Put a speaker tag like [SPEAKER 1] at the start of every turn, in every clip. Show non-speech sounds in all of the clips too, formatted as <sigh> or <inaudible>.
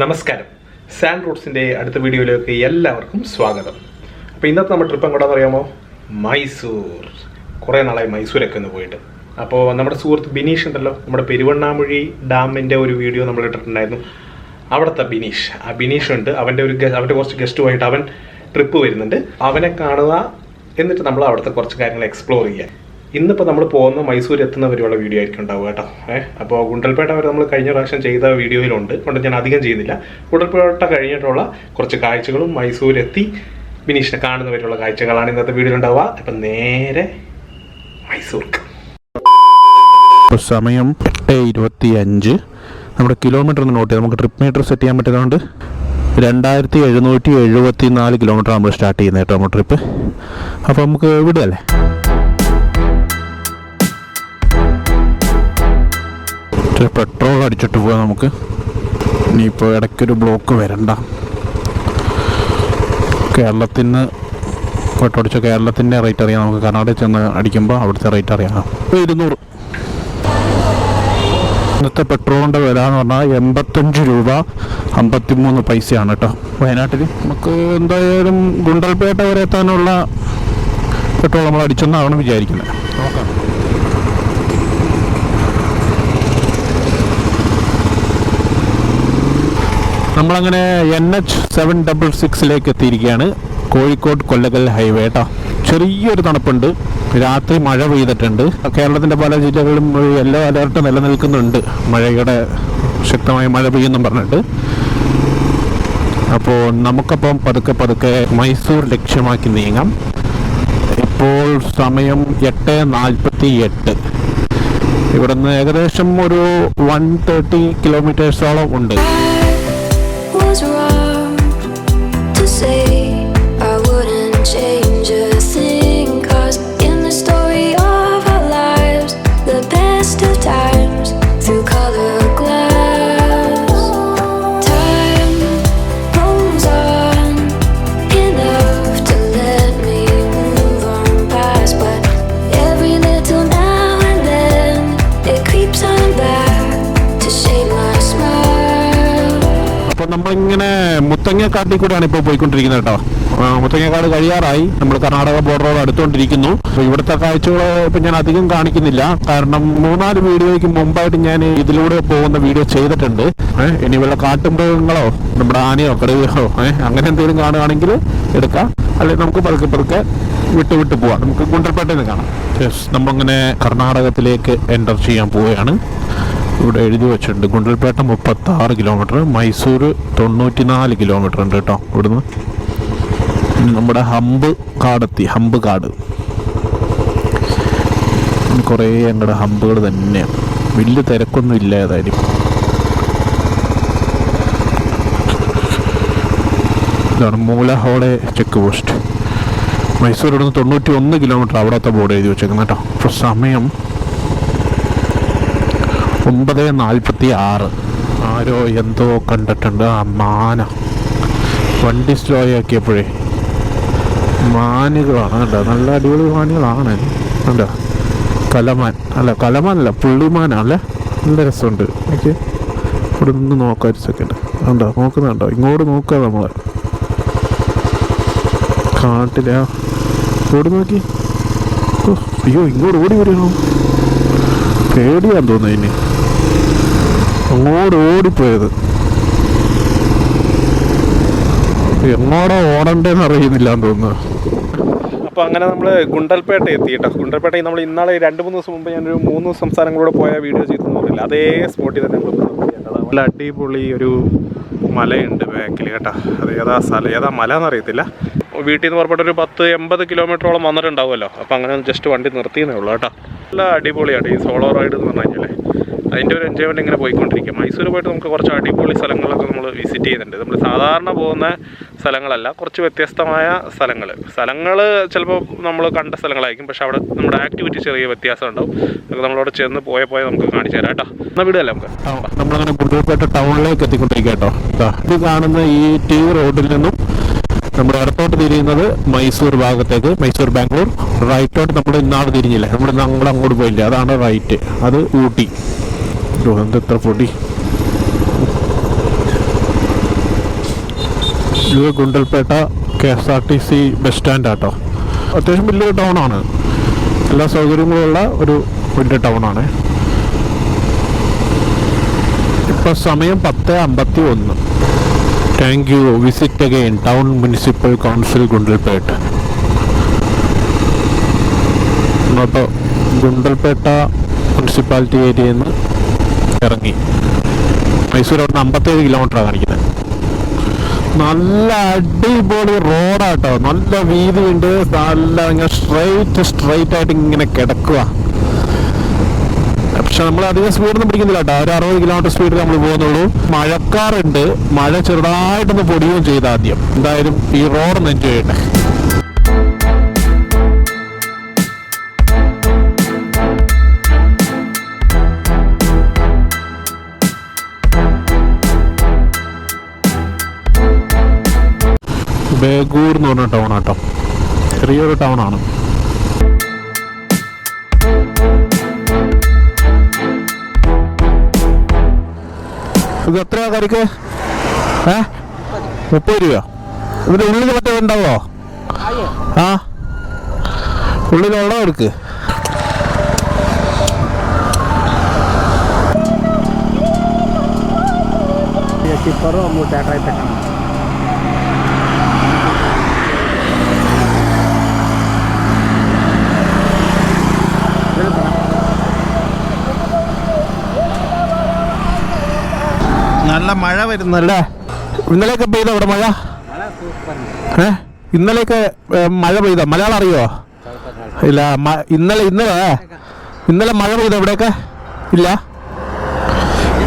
[SPEAKER 1] നമസ്കാരം. സാൻ റൂട്ട്സിന്റെ അടുത്ത വീഡിയോയിലേക്ക് എല്ലാവർക്കും സ്വാഗതം. അപ്പോൾ ഇന്നത്തെ നമ്മുടെ ട്രിപ്പ് എങ്ങോട്ടാന്ന് അറിയാമോ മൈസൂർ. കുറേ നാളായി മൈസൂരൊക്കെ ഒന്ന് പോയിട്ട്. അപ്പോൾ നമ്മുടെ സുഹൃത്ത് ബിനീഷ് ഉണ്ടല്ലോ. നമ്മുടെ പെരുവണ്ണാമൊഴി ഡാമിന്റെ ഒരു വീഡിയോ നമ്മൾ ഇട്ടിട്ടുണ്ടായിരുന്നു. അവിടുത്തെ ബിനീഷ്. ആ ബിനീഷ് ഉണ്ട്. അവന്റെ ഒരു അവന്റെ കുറച്ച് ഗസ്റ്റുമായിട്ട് അവൻ ട്രിപ്പ് വരുന്നുണ്ട്. അവനെ കാണുക എന്നിട്ട് നമ്മൾ അവിടുത്തെ കുറച്ച് കാര്യങ്ങൾ എക്സ്പ്ലോർ ചെയ്യാൻ. ഇന്നിപ്പോൾ നമ്മൾ പോകുന്ന മൈസൂർ എത്തുന്ന വരെയുള്ള വീഡിയോ ആയിരിക്കും ഉണ്ടാവുക കേട്ടോ. ഏഹ് അപ്പോൾ ഗുണ്ടൽപേട്ട വരെ നമ്മൾ കഴിഞ്ഞ പ്രാവശ്യം ചെയ്ത വീഡിയോയിലുണ്ട്. കൊണ്ട് ഞാൻ അധികം ചെയ്യുന്നില്ല. ഗുണ്ടൽപേട്ട കഴിഞ്ഞിട്ടുള്ള കുറച്ച് കാഴ്ചകളും മൈസൂർ എത്തി ബിനീഷിനെ കാണുന്ന വരെയുള്ള കാഴ്ചകളാണ് ഇന്നത്തെ വീഡിയോയിൽ ഉണ്ടാവുക. അപ്പം നേരെ മൈസൂർക്ക്.
[SPEAKER 2] സമയം എട്ട് ഇരുപത്തി അഞ്ച് നമ്മുടെ കിലോമീറ്റർ ഒന്ന് നോട്ട് ചെയ്യാം. നമുക്ക് ട്രിപ്പ് മീറ്റർ സെറ്റ് ചെയ്യാൻ പറ്റുന്നതുകൊണ്ട് രണ്ടായിരത്തി എഴുന്നൂറ്റി എഴുപത്തി നാല് കിലോമീറ്റർ നമ്മൾ സ്റ്റാർട്ട് ചെയ്യുന്നത് കേട്ടോ നമ്മുടെ ട്രിപ്പ് അപ്പോൾ നമുക്ക് വിടുകയല്ലേ ഇച്ചിരി പെട്രോൾ അടിച്ചിട്ട് പോവാം നമുക്ക്. ഇനിയിപ്പോൾ ഇടയ്ക്കൊരു ബ്ലോക്ക് വരണ്ട. കേരളത്തിൽ നിന്ന് പെട്രോൾ അടിച്ച കേരളത്തിന്റെ റേറ്റ് അറിയാം നമുക്ക്. കർണാടകയിൽ ചെന്ന് അടിക്കുമ്പോൾ അവിടുത്തെ റേറ്റ് അറിയാം. ഇരുന്നൂറ്. ഇന്നത്തെ പെട്രോളിന്റെ വില എന്ന് പറഞ്ഞാൽ എൺപത്തഞ്ച് രൂപ അമ്പത്തിമൂന്ന് പൈസയാണ് കേട്ടോ വയനാട്ടിൽ നമുക്ക് എന്തായാലും ഗുണ്ടൽപേട്ട വരെ എത്താനുള്ള പെട്രോൾ നമ്മൾ അടിച്ചെന്നാണ് വിചാരിക്കുന്നത് നോക്കാം. നമ്മളങ്ങനെ എൻ എച്ച് സെവൻ ഡബിൾ സിക്സിലേക്ക് എത്തിയിരിക്കുകയാണ്. കോഴിക്കോട് കൊല്ലകൽ ഹൈവേ കേട്ടോ ചെറിയൊരു തണുപ്പുണ്ട്. രാത്രി മഴ പെയ്തിട്ടുണ്ട്. കേരളത്തിന്റെ പല ജില്ലകളിലും യെല്ലോ അലേർട്ട് നിലനിൽക്കുന്നുണ്ട്. മഴയുടെ ശക്തമായ മഴ പെയ്യുന്നു പറഞ്ഞിട്ട്. അപ്പോൾ നമുക്കപ്പം പതുക്കെ പതുക്കെ മൈസൂർ ലക്ഷ്യമാക്കി നീങ്ങാം. ഇപ്പോൾ സമയം എട്ട് നാൽപ്പത്തി എട്ട് ഇവിടുന്ന് ഏകദേശം ഒരു വൺ തേർട്ടി കിലോമീറ്റേഴ്സോളം ഉണ്ട്.
[SPEAKER 3] Was wrong to say
[SPEAKER 2] മുത്തങ്ങക്കാട്ടിൽ കൂടെയാണ് ഇപ്പോൾ പോയിക്കൊണ്ടിരിക്കുന്നത് കേട്ടോ. മുത്തങ്ങക്കാട് കഴിയാറായി. നമ്മൾ കർണാടക ബോർഡറോട് അടുത്തുകൊണ്ടിരിക്കുന്നു. ഇവിടുത്തെ കാഴ്ചകൾ ഇപ്പം ഞാൻ അധികം കാണിക്കുന്നില്ല. കാരണം മൂന്നാൽ വീഡിയോയ്ക്ക് മുമ്പായിട്ട് ഞാൻ ഇതിലൂടെ പോകുന്ന വീഡിയോ ചെയ്തിട്ടുണ്ട്. ഏഹ് ഇനി വല്ല കാട്ടുമൃഗങ്ങളോ നമ്മുടെ ആനയോ കടുവയോ ഏഹ് അങ്ങനെ എന്തെങ്കിലും കാണുകയാണെങ്കിൽ എടുക്കാം. അല്ലെങ്കിൽ നമുക്ക് പതുക്കെ പതുക്കെ വിട്ട് വിട്ട് പോവാം. നമുക്ക് ഗുണ്ടൽപേട്ടയിൽ നിന്ന് കാണാം. നമ്മളിങ്ങനെ കർണാടകത്തിലേക്ക് എന്റർ ചെയ്യാൻ പോവുകയാണ്. ഇവിടെ എഴുതി വെച്ചിട്ടുണ്ട്. ഗുണ്ടൽപേട്ട മുപ്പത്തി ആറ് കിലോമീറ്റർ മൈസൂർ തൊണ്ണൂറ്റി നാല് കിലോമീറ്റർ ഉണ്ട് കേട്ടോ ഇവിടുന്ന്. നമ്മുടെ ഹമ്പ് കാടെത്തി ഹമ്പ് കാട്. കുറേ ഞങ്ങളുടെ ഹമ്പുകൾ തന്നെയാണ് വലിയ തിരക്കൊന്നും ഇല്ല ഏതായാലും. ഇതാണ് മൂലഹോളെ ചെക്ക് പോസ്റ്റ് മൈസൂർ ഇവിടുന്ന് തൊണ്ണൂറ്റി ഒന്ന് കിലോമീറ്റർ അവിടത്തെ ബോർഡ് എഴുതി വെച്ചേക്കുന്നത് കേട്ടോ. ഇപ്പോൾ സമയം ഒമ്പത് നാൽപ്പത്തി ആറ്. ആരോ എന്തോ കണ്ടിട്ടുണ്ട്. ആ മാന. വണ്ടി സ്ലോ ആക്കിയപ്പോഴേ. മാനുകളാണ് കേട്ടോ നല്ല അടിപൊളി മാനുകളാണ്. കണ്ടോ? കലമാൻ. അല്ല കലമാനല്ല പുള്ളിമാനല്ലേ നല്ല രസമുണ്ട്. എനിക്ക് ഇവിടെ നിന്ന് നോക്കാം ഒരു സെക്കൻഡ് കണ്ടോ? നോക്കുന്നുണ്ടോ? ഇങ്ങോട്ട് നോക്കുക നമ്മൾ കാട്ടില്ല ഓടി നോക്കി. അയ്യോ ഇങ്ങോട്ട് ഓടി വരുന്നു പേടിയാന്ന് തോന്നുന്നു ഇനി. അങ്ങോട്ട് ഓടിപ്പോയത്. എങ്ങോടാ ഓടണ്ടേന്ന് അറിയുന്നില്ല എന്ന് തോന്നുന്നു.
[SPEAKER 1] അപ്പോൾ അങ്ങനെ നമ്മൾ ഗുണ്ടൽപേട്ട എത്തി കേട്ടോ. ഗുണ്ടൽപേട്ടയിൽ നമ്മൾ ഇന്നാളെ രണ്ട് മൂന്ന് ദിവസം മുമ്പ് ഞാനൊരു മൂന്ന് സംസ്ഥാനങ്ങളിലൂടെ പോയ വീഡിയോ ചെയ്തിട്ടുണ്ടാവില്ല അതേ സ്പോട്ടിൽ തന്നെ നല്ല അടിപൊളി ഒരു മലയുണ്ട് ബാക്കിൽ കേട്ടോ. അത് ഏതാ സ്ഥലം? ഏതാ മല എന്നറിയത്തില്ല വീട്ടിൽ നിന്ന് പുറപ്പെട്ട ഒരു പത്ത് എൺപത് കിലോമീറ്ററോളം വന്നിട്ടുണ്ടാവുമല്ലോ. അപ്പോൾ അങ്ങനെ ജസ്റ്റ് വണ്ടി നിർത്തിയെന്നേ ഉള്ളൂ കേട്ടോ. നല്ല അടിപൊളിയാണ് ഈ സോളോ റൈഡ് എന്ന് പറഞ്ഞു കഴിഞ്ഞാൽ അതിന്റെ ഒരു എൻജോയ്മെന്റ് ഇങ്ങനെ പോയിക്കൊണ്ടിരിക്കും. മൈസൂർ പോയിട്ട് നമുക്ക് കുറച്ച് അടിപൊളി സ്ഥലങ്ങളൊക്കെ നമ്മൾ വിസിറ്റ് ചെയ്യുന്നുണ്ട്. നമ്മൾ സാധാരണ പോകുന്ന സ്ഥലങ്ങളല്ല കുറച്ച് വ്യത്യസ്തമായ സ്ഥലങ്ങൾ സ്ഥലങ്ങൾ ചിലപ്പോൾ നമ്മൾ കണ്ട സ്ഥലങ്ങളായിരിക്കും പക്ഷേ അവിടെ നമ്മുടെ ആക്ടിവിറ്റി ചെറിയ വ്യത്യാസം ഉണ്ടാവും. അതൊക്കെ നമ്മളവിടെ ചെന്ന് പോയ പോയ നമുക്ക് കാണിച്ചു തരാം കേട്ടോ. എന്നാൽ വിടുകയല്ല നമുക്ക്?
[SPEAKER 2] നമ്മളങ്ങനെ ഗുണ്ടൽപേട്ട ടൗണിലേക്ക് എത്തിക്കൊണ്ടിരിക്കുക കേട്ടോ ഇത് കാണുന്ന ഈ ടി റോഡിൽ നിന്നും നമ്മുടെ ഇടത്തോട്ട് തിരിയുന്നത് മൈസൂർ ഭാഗത്തേക്ക് മൈസൂർ ബാംഗ്ലൂർ. റൈറ്റോട്ട് നമ്മൾ ഇന്നാണ് തിരിഞ്ഞില്ല? നമ്മൾ നമ്മൾ അങ്ങോട്ട് പോയില്ല? അതാണ് റൈറ്റ് അത് ഊട്ടി. ഇത്ര പൊടി ഇത് Gundlupet K S R T C bus stand ആട്ടോ. അത്യാവശ്യം വലിയൊരു ടൗൺ ആണ്. എല്ലാ സൗകര്യങ്ങളുള്ള ഒരു വലിയ ടൗൺ ആണ്. ഇപ്പൊ സമയം പത്ത് അമ്പത്തി ഒന്ന് thank you visit again town municipal council Gundlupet. അപ്പോൾ ഗുണ്ടൽപേട്ട മുനിസിപ്പാലിറ്റി ഏരിയയിൽ നിന്ന് ഇറങ്ങി. മൈസൂർ അവിടെ നിന്ന് അമ്പത്തേഴ് കിലോമീറ്ററാണ് കാണിക്കുന്നത് നല്ല അടിപൊളി റോഡാട്ടോ. നല്ല വീതിയുണ്ട്. നല്ല ഇങ്ങനെ സ്ട്രൈറ്റ് സ്ട്രൈറ്റ് ആയിട്ട് ഇങ്ങനെ കിടക്കുക. പക്ഷെ നമ്മൾ അധികം സ്പീഡൊന്നും പിടിക്കുന്നില്ല കേട്ടോ. ഒരു അറുപത് കിലോമീറ്റർ സ്പീഡിൽ നമ്മൾ പോകുന്നുള്ളൂ. മഴക്കാറുണ്ട്. മഴ ചെറുതായിട്ടൊന്ന് പൊടിയുകയും ചെയ്ത ആദ്യം. എന്തായാലും ഈ റോഡ് ഒന്ന് എൻജോയ് ചെയ്യട്ടെ. ബേഗൂർ എന്ന് പറഞ്ഞ ടൗൺ ആട്ടോ. ചെറിയൊരു ടൗൺ ആണ്. ഇത് എത്രയാ കറിക്ക്? ഏ? മുപ്പത് രൂപ. ഇതിന്റെ ഉള്ളിൽ മറ്റേ ഉണ്ടാവോ ആ? ഉള്ളിലുള്ളവർക്ക് എടുക്ക്.
[SPEAKER 4] ചിപ്പറും മൂട്ടാട്ടായി പെട്ടെന്ന്
[SPEAKER 2] നല്ല മഴ വരുന്നല്ലേ ഇന്നലെയൊക്കെ പെയ്ത അവിടെ മഴ? ഏ? ഇന്നലെയൊക്കെ മഴ പെയ്ത? മലയാളം അറിയോ? ഇല്ല ഇന്നലെ ഇന്നലെ ഇന്നലെ മഴ പെയ്ത ഇവിടെയൊക്കെ? ഇല്ല?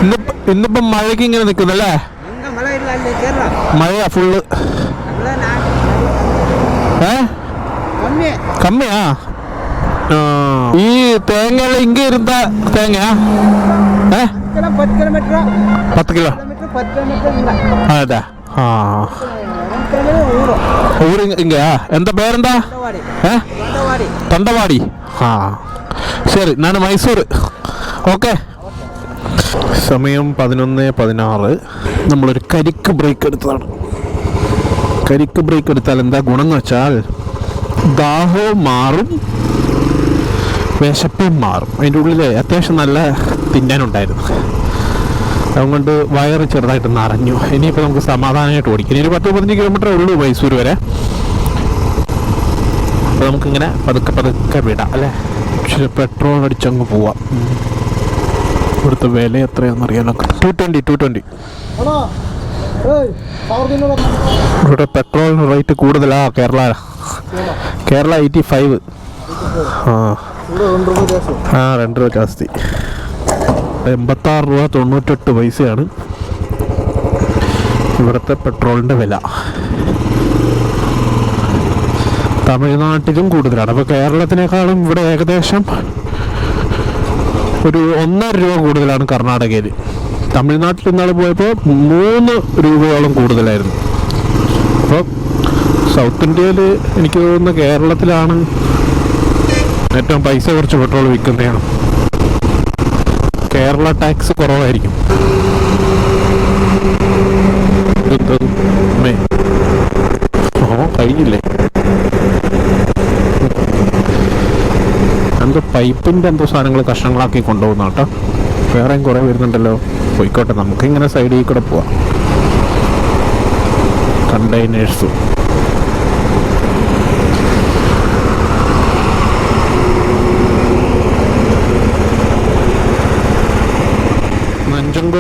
[SPEAKER 2] ഇന്ന് ഇന്നിപ്പം മഴയ്ക്ക് ഇങ്ങനെ നിൽക്കുന്നല്ലേ? മഴയാ ഫുള്ള്. ഏ? കമ്മിയാ? ആ. ഈ തേങ്ങ ഇങ്ങ ഇരുന്ന തേങ്ങയാ ഏ
[SPEAKER 4] ಕಿಲೋ ಪತ್ತು ಕಿಲೋಮೀಟ್ರ್
[SPEAKER 2] പത്ത് കിലോ
[SPEAKER 4] ಕಿಲೋಮೀಟ್ರ್ ಪತ್ತು ಕಿಲೋಮೀಟ್ರ್ ಇಲ್ಲ
[SPEAKER 2] അതെ ആ
[SPEAKER 4] ಒಂದು ಕಿಲೋಮೀಟ್ರ್ ಊರು
[SPEAKER 2] ഊര് ഇങ്ങയാ എന്താ പേരെന്താ
[SPEAKER 4] ಬಂಡವಾಡಿ
[SPEAKER 2] ഏ
[SPEAKER 4] ಬಂಡವಾಡಿ
[SPEAKER 2] തണ്ടവാടി ആ ശരി ഞാൻ മൈസൂർ ഓക്കെ സമയം പതിനൊന്ന് പതിനാറ് നമ്മളൊരു കരിക്ക് ബ്രേക്ക് എടുത്തതാണ് കരിക്ക് ബ്രേക്ക് എടുത്താൽ എന്താ ഗുണം എന്ന് വെച്ചാൽ ദാഹവും മാറും വിശപ്പും മാറും. അതിന്റെ ഉള്ളിൽ അത്യാവശ്യം നല്ല തിന്നാനുണ്ടായിരുന്നു. അതുകൊണ്ട് വയറ് ചെറുതായിട്ട് നിറഞ്ഞു. ഇനിയിപ്പോൾ നമുക്ക് സമാധാനമായിട്ട് ഓടിക്കാം. ഇനി പത്ത് പതിനഞ്ച് കിലോമീറ്റർ ഉള്ളൂ മൈസൂർ വരെ. അപ്പോൾ നമുക്കിങ്ങനെ പതുക്കെ പതുക്കെ വിടാം അല്ലേ? പക്ഷേ പെട്രോൾ അടിച്ചങ്ങ് പോവാം. ഇവിടുത്തെ വില എത്രയാണെന്ന് അറിയാമല്ലോ ടു ട്വന്റി ടു
[SPEAKER 4] ട്വന്റി
[SPEAKER 2] ഇവിടെ പെട്രോളിന് റേറ്റ് കൂടുതലാണ് കേരള. കേരള എയ്റ്റി ഫൈവ് ആ. രണ്ട് രൂപ ജാസ്തി. എൺപത്താറ് രൂപ തൊണ്ണൂറ്റെട്ട് പൈസയാണ്. ഇവിടുത്തെ പെട്രോളിന്റെ വില. തമിഴ്നാട്ടിലും കൂടുതലാണ്. അപ്പോൾ കേരളത്തിനേക്കാളും ഇവിടെ ഏകദേശം ഒരു ഒന്നര രൂപ കൂടുതലാണ് കർണാടകയിൽ. തമിഴ്നാട്ടിൽ ഇന്നാൾ പോയപ്പോൾ മൂന്ന് രൂപയോളം കൂടുതലായിരുന്നു. അപ്പോൾ സൗത്ത് ഇന്ത്യയിൽ എനിക്ക് തോന്നുന്ന കേരളത്തിലാണ് ഏറ്റവും പൈസ കുറച്ച് പെട്രോൾ വിൽക്കുന്നതാണ്. കേരള ടാക്സ് കുറവായിരിക്കും. കഴിഞ്ഞില്ലേ? എന്തോ പൈപ്പിന്റെ എന്തോ സാധനങ്ങൾ കഷ്ണങ്ങളാക്കി കൊണ്ടുപോകുന്ന കേട്ടോ. വേറെയും കുറേ വരുന്നുണ്ടല്ലോ. പോയിക്കോട്ടെ നമുക്കിങ്ങനെ സൈഡിൽ കൂടെ പോവാം. കണ്ടെയ്നേഴ്സും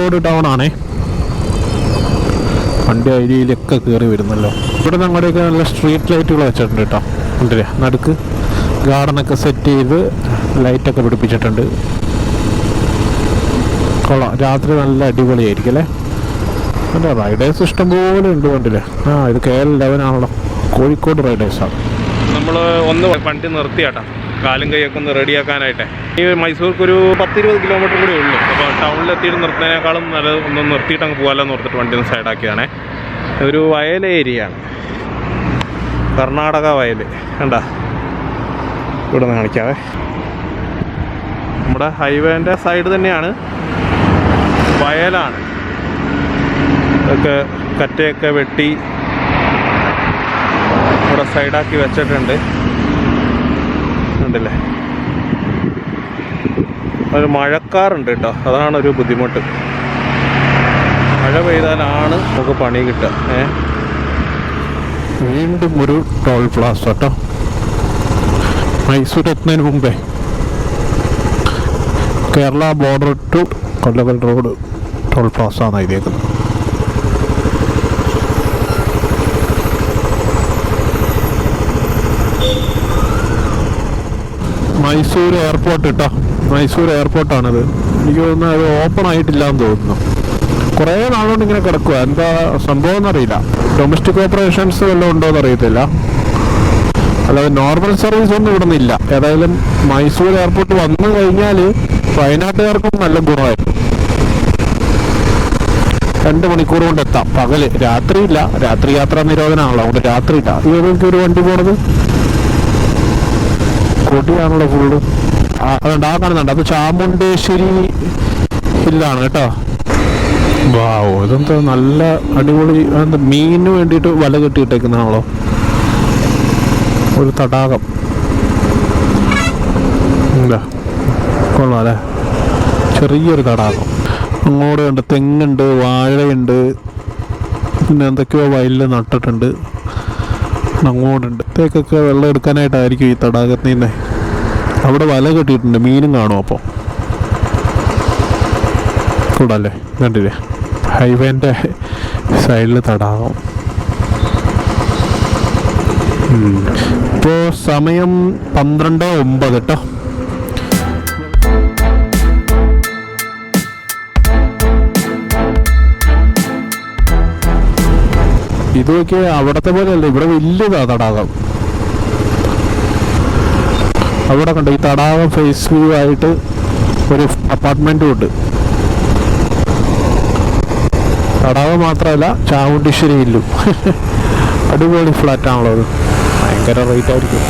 [SPEAKER 2] നഞ്ചങ്കോട് ടൗൺ ആണേ. വണ്ടി അരിയിലൊക്കെ കയറി വരുന്നല്ലോ. ഇവിടെ ഞങ്ങളുടെയൊക്കെ നല്ല സ്ട്രീറ്റ് ലൈറ്റുകൾ വെച്ചിട്ടുണ്ട് കേട്ടോ ഉണ്ടല്ലേ നടുക്ക് ഗാർഡനൊക്കെ സെറ്റ് ചെയ്ത് ലൈറ്റൊക്കെ പിടിപ്പിച്ചിട്ടുണ്ട്. കൊള്ളാം. രാത്രി നല്ല അടിപൊളിയായിരിക്കും അല്ലേ? അല്ല റൈഡേഴ്സ് ഇഷ്ടം പോലെ ഉണ്ട് കണ്ടില്ലേ? ആ ഇത് കെ എൽ ലെവൻ ആണല്ലോ. കോഴിക്കോട് റൈഡേഴ്സാണ്
[SPEAKER 1] നമ്മൾ ഒന്ന് വണ്ടി നിർത്തിയാട്ടാ. കാലും കൈയൊക്കെ ഒന്ന് റെഡിയാക്കാനായിട്ട് ഈ മൈസൂർക്ക് ഒരു പത്തിരുപത് കിലോമീറ്റർ കൂടി ഉള്ളൂ. അപ്പോൾ ടൗണിലെത്തിയിട്ട് നിർത്തുന്നതിനേക്കാളും നല്ല ഒന്ന് നിർത്തിയിട്ട് അങ്ങ് പോകാമെന്ന് ഓർത്തിട്ട് വണ്ടി ഒന്ന് സൈഡാക്കിയതാണേ. ഒരു വയൽ ഏരിയ ആണ് കർണാടക വയൽ. കണ്ടാ? ഇവിടെ നിന്ന് കാണിക്കാവേ. നമ്മുടെ ഹൈവേന്റെ സൈഡ് തന്നെയാണ്. വയലാണ്. ഇതൊക്കെ കറ്റയൊക്കെ വെട്ടി ഇവിടെ സൈഡാക്കി വെച്ചിട്ടുണ്ട്. ഉണ്ടല്ലേ ഒരു മഴക്കാറുണ്ട് കേട്ടോ. അതാണ് ഒരു ബുദ്ധിമുട്ട്. മഴ പെയ്താലാണ് നമുക്ക് പണി കിട്ടുക. ഏ?
[SPEAKER 2] വീണ്ടും ഒരു ടോൾ പ്ലാസ കേട്ടോ. മൈസൂർ എത്തുന്നതിന് മുമ്പേ Kerala border to Kollegal road toll plaza ആണ് എഴുതിയേക്കുന്നത്. മൈസൂർ എയർപോർട്ട് കേട്ടോ. മൈസൂർ എയർപോർട്ടാണിത്. എനിക്ക് തോന്നുന്നു അത് ഓപ്പൺ ആയിട്ടില്ല എന്ന് തോന്നുന്നു. കുറേ നാളുകൊണ്ട് ഇങ്ങനെ കിടക്കുക എന്താ സംഭവം എന്നറിയില്ല ഡൊമസ്റ്റിക് ഓപ്പറേഷൻസ് വല്ലതും ഉണ്ടോ എന്ന് അറിയത്തില്ല. അല്ലാതെ നോർമൽ സർവീസ് ഒന്നും ഇവിടെ നിന്നില്ല ഏതായാലും മൈസൂർ എയർപോർട്ട് വന്നു കഴിഞ്ഞാൽ വയനാട്ടുകാർക്കും നല്ല ഗുണമായിരുന്നു രണ്ട് മണിക്കൂർ കൊണ്ട് എത്താം. പകൽ. രാത്രിയില്ല. രാത്രി യാത്രാ നിരോധനമാണല്ലോ അതുകൊണ്ട് രാത്രിയില്ല. ഇവർക്ക് ഒരു വണ്ടി പോണത്? കൊടിയാണല്ലോ ഫുള്ള്. ആ, അതുണ്ട് ആ കാണുന്നുണ്ട്. അത് ചാമുണ്ടേശ്വരി ഹില്ലാണ് കേട്ടോ. വാവോ ഇതെന്താ നല്ല അടിപൊളി എന്താ മീനിന് വേണ്ടിയിട്ട് വല കെട്ടിയിട്ടേക്കുന്നതാണല്ലോ. ഒരു തടാകം. കൊള്ളാം അല്ലേ ചെറിയൊരു തടാകം. അങ്ങോട്ട് ഉണ്ട് തെങ്ങുണ്ട് വാഴയുണ്ട്. പിന്നെ എന്തൊക്കെയോ വയലിൽ നട്ടിട്ടുണ്ട്. അങ്ങോട്ടുണ്ട് തേക്കൊക്കെ വെള്ളം എടുക്കാനായിട്ടായിരിക്കും ഈ തടാകത്തിൽ നിന്ന് അവിടെ വല കെട്ടിയിട്ടുണ്ട് മീനും കാണും അപ്പോൾ. കൂടല്ലേ? കണ്ടില്ലേ? ഹൈവേന്റെ സൈഡിൽ തടാകം. ഇപ്പോൾ സമയം പന്ത്രണ്ട് ഒമ്പത് കേട്ടോ ഇതൊക്കെ അവിടത്തെ പോലെയല്ല ഇവിടെ വലിയതാ തടാകം. അവിടെ കണ്ട് ഈ തടാകം ഫേസ് വ്യൂ ആയിട്ട് ഒരു അപ്പാർട്ട്മെന്റും ഉണ്ട്. തടാകം മാത്രമല്ല ചാമുണ്ടീശ്വരി ഇല്ലും <laughs> അടിപൊളി ഫ്ലാറ്റ് ആണല്ലോ അത് ഭയങ്കര റേറ്റ് ആയിരിക്കും.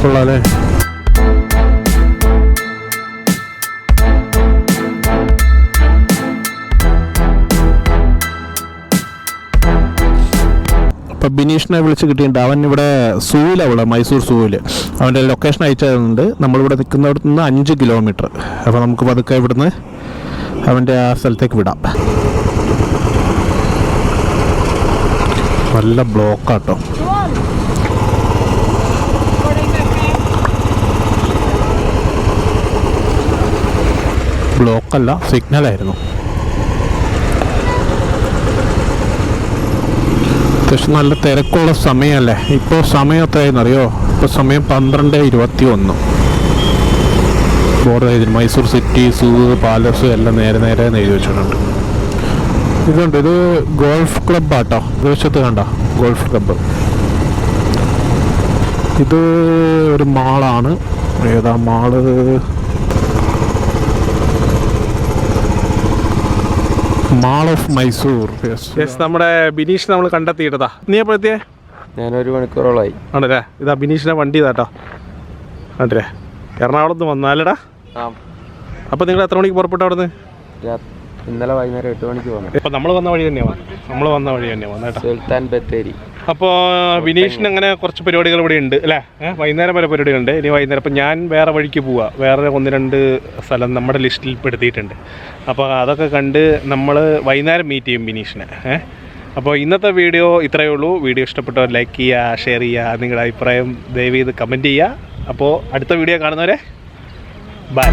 [SPEAKER 2] കൊള്ളാല്ലേ ഇപ്പൊ ബിനീഷിനെ വിളിച്ച് കിട്ടിയിട്ടുണ്ട്. അവൻ ഇവിടെ സൂവിലാണ് മൈസൂർ സൂവിൽ അവന്റെ ലൊക്കേഷൻ അയച്ചു തരുന്നുണ്ട് നമ്മളിവിടെ നിൽക്കുന്നിടത്ത് നിന്ന് അഞ്ച് കിലോമീറ്റർ. അപ്പോൾ നമുക്ക് പതുക്കെ ഇവിടുന്ന് അവന്റെ ആ സ്ഥലത്തേക്ക് വിടാം. നല്ല ബ്ലോക്കാട്ടോ. ബ്ലോക്കല്ല സിഗ്നലായിരുന്നു. അത്യാവശ്യം നല്ല തിരക്കുള്ള സമയമല്ലേ? ഇപ്പോൾ സമയം എത്രയായിരുന്നു? അറിയോ? ഇപ്പോൾ സമയം പന്ത്രണ്ട് ഇരുപത്തി ഒന്ന് ബോർഡർ ചെയ്തിട്ട് മൈസൂർ സിറ്റി സൂ പാലസ് എല്ലാം നേരെ നേരെ എഴുതി വെച്ചിട്ടുണ്ട്. ഇതുണ്ട് ഇത് ഗോൾഫ് ക്ലബ്ബാട്ടോ വശത്ത് കണ്ട. ഗോൾഫ് ക്ലബ്ബ് ഇത് ഒരു മാളാണ് ഏതാ mall mall of Mysore.
[SPEAKER 1] Yes നമ്മുടെ ബിനീഷ് നമ്മൾ കണ്ടെത്തിയിട്ടതാ. നീ എപ്പോഴെത്തിയേ
[SPEAKER 5] ഞാനൊരു മണിക്കൂറോളായി.
[SPEAKER 1] ആണല്ലേ? ഇതാ ബിനീഷിന്റെ വണ്ടി ഇതാട്ടോ. കണ്ടില്ലേ എറണാകുളത്ത് വന്നാലടാ. അപ്പോൾ നിങ്ങൾ എത്ര മണിക്ക് പുറപ്പെട്ടു അവിടെ നിന്ന്
[SPEAKER 5] രാ- ഇന്നലെ വൈകുന്നേരം എട്ട് മണിക്ക് പോകണം
[SPEAKER 1] ഇപ്പം നമ്മൾ വന്ന വഴി തന്നെയാണ് നമ്മൾ വന്ന വഴി തന്നെയാണ്
[SPEAKER 5] സുൽത്താൻ ബത്തേരി.
[SPEAKER 1] അപ്പോൾ വിനീഷിന് അങ്ങനെ കുറച്ച് പരിപാടികൾ ഇവിടെ ഉണ്ട് അല്ലേ? വൈകുന്നേരം വരെ പരിപാടികളുണ്ട്. ഇനി വൈകുന്നേരം അപ്പോൾ ഞാൻ വേറെ വഴിക്ക് പോവാ. വേറെ ഒന്ന് രണ്ട് സ്ഥലം നമ്മുടെ ലിസ്റ്റിൽ പെടുത്തിയിട്ടുണ്ട്. അപ്പോൾ അതൊക്കെ കണ്ട് നമ്മൾ വൈകുന്നേരം മീറ്റ് ചെയ്യും വിനീഷിനെ. ഏഹ് അപ്പോൾ ഇന്നത്തെ വീഡിയോ ഇത്രയേ ഉള്ളൂ. വീഡിയോ ഇഷ്ടപ്പെട്ടവർ ലൈക്ക് ചെയ്യുക ഷെയർ ചെയ്യുക നിങ്ങളുടെ അഭിപ്രായം ദയവ് ചെയ്ത് കമന്റ് ചെയ്യുക. അപ്പോൾ അടുത്ത വീഡിയോ കാണുന്നവരെ ബൈ